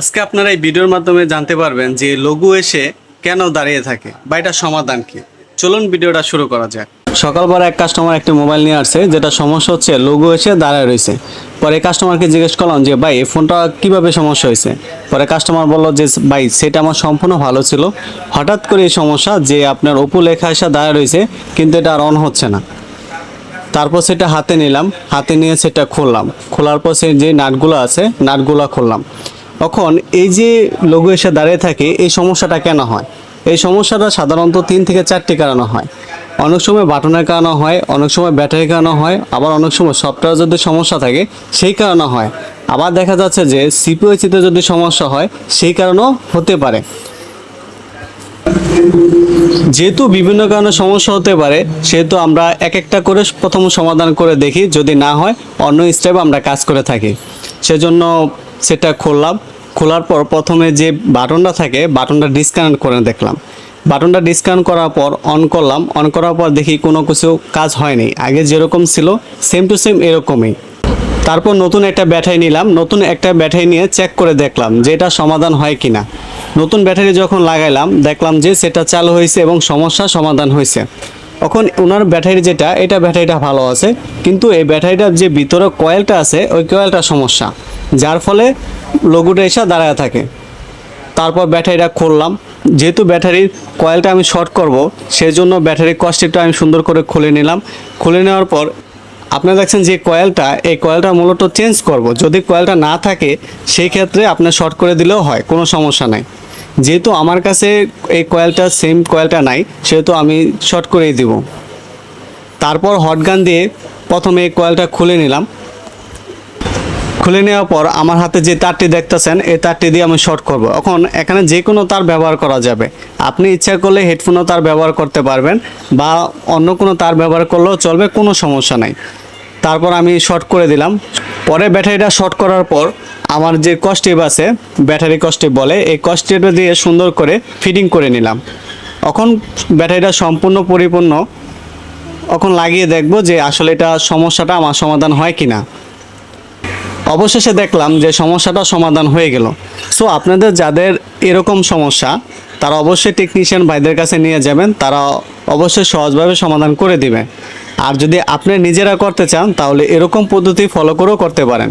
আজকে আপনারা এই ভিডিওর মাধ্যমে জানতে পারবেন যে লঘু এসে কেন দাঁড়িয়ে থাকে বা এটা সমাধান কি। চলুন ভিডিওটা শুরু করা যাক। সকালবেলা এক কাস্টমার একটি মোবাইল নিয়ে আসছে যেটা সমস্যা হচ্ছে লঘু এসে দাঁড়ায় রয়েছে। পরে কাস্টমারকে জিজ্ঞেস করলাম যে, ভাই, এই ফোনটা কীভাবে সমস্যা হয়েছে? পরে কাস্টমার বলল যে, ভাই, সেটা আমার সম্পূর্ণ ভালো ছিল। হঠাৎ করে এই সমস্যা যে আপনার ওপো লেখা এসে দাঁড়ায় রয়েছে, কিন্তু এটা আর অন হচ্ছে না। তারপর সেটা হাতে নিলাম। হাতে নিয়ে সেটা খুললাম। খোলার পর সেই যে নাটগুলো আছে, নাটগুলো খুললাম। তখন এই যে লঘু এসে দাঁড়িয়ে থাকে, এই সমস্যাটা কেন হয়? এই সমস্যাটা সাধারণত তিন থেকে চারটি কারণে হয়। অনেক সময় বাটনের কারণে হয়, অনেক সময় ব্যাটারির কারণে হয়, আবার অনেক সময় সফটওয়্যার যদি সমস্যা থাকে, সেই কারণে হয়। আবার দেখা যাচ্ছে যে সিপিওসিতে যদি সমস্যা হয়, সেই কারণেও হতে পারে। যেহেতু বিভিন্ন কারণে সমস্যা হতে পারে, সেহেতু আমরা এক একটা করে প্রথম সমাধান করে দেখি, যদি না হয়, অন্য স্টেপ আমরা কাজ করে থাকি। সেজন্য সেটা খুললাম। খোলার পর প্রথমে যে বাটনটা থাকে, বাটনটা ডিসকানেক্ট করে দেখলাম। বাটনটা ডিসকানেক্ট করার পর অন করলাম। অন করার পর দেখি কোনো কিছু কাজ হয়নি। আগে যেরকম ছিল সেম টু সেম এরকমই। তারপর নতুন একটা ব্যাটারি নিলাম। নতুন একটা ব্যাটারি নিয়ে চেক করে দেখলাম যে এটা সমাধান হয় কিনা। নতুন ব্যাটারি যখন লাগাইলাম, দেখলাম যে সেটা চালু হয়েছে এবং সমস্যা সমাধান হয়েছে। এখন ওনার ব্যাটারি যেটা, এটা ব্যাটারিটা ভালো আছে। কিন্তু এই ব্যাটারিটার যে ভিতরে কয়েলটা আছে, ওই কয়েলটা সমস্যা। যার ফলে লঘুটা এসে দাঁড়ায় থাকে। তারপর ব্যাটারিটা খুললাম। যেহেতু ব্যাটারির কয়েলটা আমি শর্ট করব সেই জন্য ব্যাটারির কস্টিকটা আমি সুন্দর করে খুলে নিলাম। খুলে নেওয়ার পর আপনারা দেখছেন যে কয়েলটা, এই কয়েলটা মূলত চেঞ্জ করব। যদি কয়েলটা না থাকে, সেই ক্ষেত্রে আপনার শর্ট করে দিলেও হয়, কোনো সমস্যা নাই। যেহেতু আমার কাছে এই কয়েলটা সেম কয়েলটা নাই, সেহেতু আমি শর্ট করেই দিব। তারপর হটগান দিয়ে প্রথমে এই কয়েলটা খুলে নিলাম। খুলে নেওয়ার পর আমার হাতে যে তারটি দেখতেছেন, এই তারটি দিয়ে আমি শর্ট করব। এখন এখানে যে কোনো তার ব্যবহার করা যাবে। আপনি ইচ্ছা করলে হেডফোনও তার ব্যবহার করতে পারবেন বা অন্য কোনো তার ব্যবহার করলেও চলবে, কোনো সমস্যা নাই। তারপর আমি শর্ট করে দিলাম। পরে ব্যাটারিটা শর্ট করার পর আমার যে কস্টিপ আছে, ব্যাটারি কস্টিপ বলে, এই কস্টিপটা দিয়ে সুন্দর করে ফিটিং করে নিলাম। এখন ব্যাটারিটা সম্পূর্ণ পরিপূর্ণ। এখন লাগিয়ে দেখব যে আসলে এটা সমস্যাটা আমার সমাধান হয় কিনা। অবশেষে দেখলাম যে সমস্যাটা সমাধান হয়ে গেল। সো আপনাদের যাদের এরকম সমস্যা, তারা অবশ্যই টেকনিশিয়ান ভাইদের কাছে নিয়ে যাবেন, তারা অবশ্যই সহজভাবে সমাধান করে দিবে। আর যদি আপনি নিজেরা করতে চান, তাহলে এরকম পদ্ধতি ফলো করেও করতে পারেন।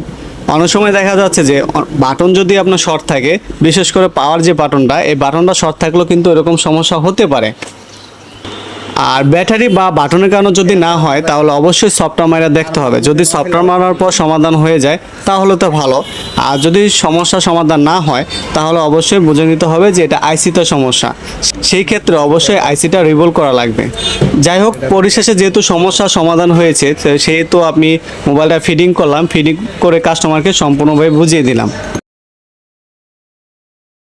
অনেক সময় দেখা যাচ্ছে যে বাটন যদি আপনার শর্ট থাকে, বিশেষ করে পাওয়ার যে বাটনটা এই বাটনটা শর্ট থাকলেও কিন্তু এরকম সমস্যা হতে পারে। আর ব্যাটারি বা বাটনের কারণে যদি না হয়, তাহলে অবশ্যই সফটওয়্যার মারা দেখতে হবে। যদি সফটওয়্যার মারার পর সমাধান হয়ে যায়, তাহলে তো ভালো। আর যদি সমস্যা সমাধান না হয়, তাহলে অবশ্যই বুঝে নিতে হবে যে এটা আইসিতে সমস্যা। সেই ক্ষেত্রে অবশ্যই আইসিটা রিভলভ করা লাগবে। যাই হোক, পরিশেষে যেহেতু সমস্যার সমাধান হয়েছে সেহেতু আমি মোবাইলটা ফিডিং করলাম। ফিডিং করে কাস্টমারকে সম্পূর্ণভাবে বুঝিয়ে দিলাম।